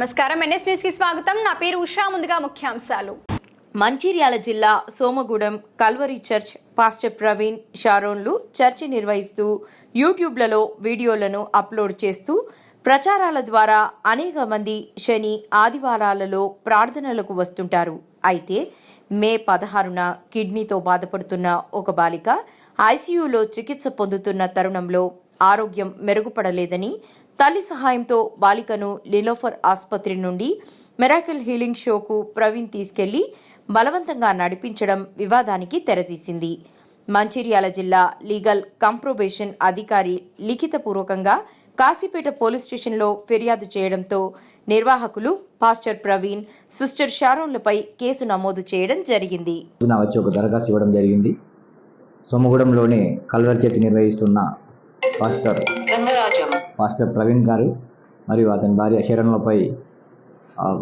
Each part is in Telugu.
నమస్కారం. ఎన్ఎస్ న్యూస్కి స్వాగతం. నా పేరు ఉషా. ముందుగా ముఖ్యాంశాలు. మంచిర్యాల జిల్లా Somagudem Calvary church pastor Praveen షారోన్లు చర్చి నిర్వహిస్తూ యూట్యూబ్లలో వీడియోలను అప్లోడ్ చేస్తూ ప్రచారాల ద్వారా అనేక మంది శని ఆదివారాలలో ప్రార్థనలకు వస్తుంటారు. అయితే మే పదహారున కిడ్నీతో బాధపడుతున్న ఒక బాలిక ఐసీయూలో చికిత్స పొందుతున్న తరుణంలో ఆరోగ్యం మెరుగుపడలేదని తల్లి సహాయంతో బాలికను లిలోఫర్ ఆసుపత్రి నుండి మెరాకిల్ హీలింగ్ షోకు ప్రవీణ్ తీసుకెళ్ళి బలవంతంగా నడిపించడం వివాదానికి తెరతీసింది. మంచిర్యాల జిల్లా లీగల్ కంప్రోబేషన్ అధికారి లిఖితపూర్వకంగా కాశీపేట పోలీస్ స్టేషన్లో ఫిర్యాదు చేయడంతో నిర్వాహకులు పాస్టర్ ప్రవీణ్ సిస్టర్ షారోన్లపై కేసు నమోదు చేయడం జరిగింది. వచ్చి ఒక దరఖాస్తు ఇవ్వడం జరిగింది. సోమగూడెంలోని కల్వర్ చర్చ్ నిర్వహిస్తున్న పాస్టర్ పాస్టర్ ప్రవీణ్ గారు మరియు అతని భార్య శరణ్లపై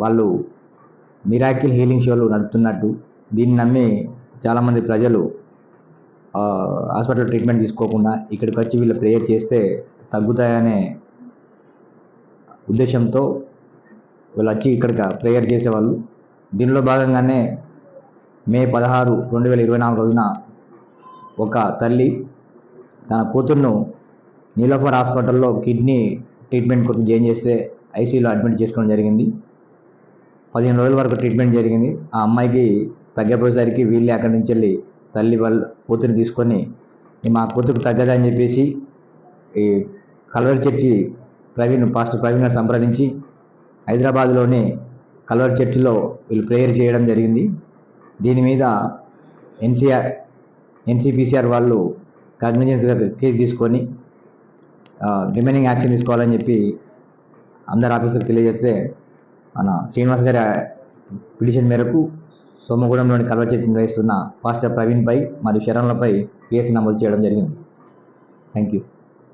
వాళ్ళు మిరాకిల్ హీలింగ్ షోలు నడుపుతున్నట్టు. దీన్ని నమ్మి చాలామంది ప్రజలు హాస్పిటల్ ట్రీట్మెంట్ తీసుకోకుండా ఇక్కడికి వచ్చి వీళ్ళు ప్రేయర్ చేస్తే తగ్గుతాయనే ఉద్దేశంతో వీళ్ళు వచ్చి ఇక్కడికి ప్రేయర్ చేసేవాళ్ళు. దీనిలో భాగంగానే మే పదహారు రెండు వేల ఇరవై నాలుగు రోజున ఒక తల్లి తన కూతుర్ను నీలోఫర్ హాస్పిటల్లో కిడ్నీ ట్రీట్మెంట్ కొరకు జాయిన్ చేస్తే ఐసీయూలో అడ్మిట్ చేసుకోవడం జరిగింది. పదిహేను రోజుల వరకు ట్రీట్మెంట్ జరిగింది. ఆ అమ్మాయికి తగ్గపోయేసరికి వీళ్ళే అక్కడి నుంచి వెళ్ళి తల్లి వాళ్ళ కూతురిని తీసుకొని మా కూతురు తగ్గదని చెప్పేసి ఈ Calvary church Praveen pastor Praveen గారు సంప్రదించి హైదరాబాద్లోని కల్వర్ చర్చిలో వీళ్ళు ప్రేయర్ చేయడం జరిగింది. దీని మీద ఎన్సీఆర్ ఎన్సీపీసీఆర్ వాళ్ళు కగ్నిజెన్స్గా కేసు తీసుకొని రిమైనింగ్ యాక్షన్ తీసుకోవాలని చెప్పి అందరు ఆఫీసర్కి తెలియజేస్తే మన శ్రీనివాస్ గారి పిటిషన్ మేరకు సోమగూడెంలోని కల్వచర్చి నిర్వహిస్తున్న పాస్టర్ ప్రవీణ్పై మరియు శరణ్లపై కేసు నమోదు చేయడం జరిగింది. Thank you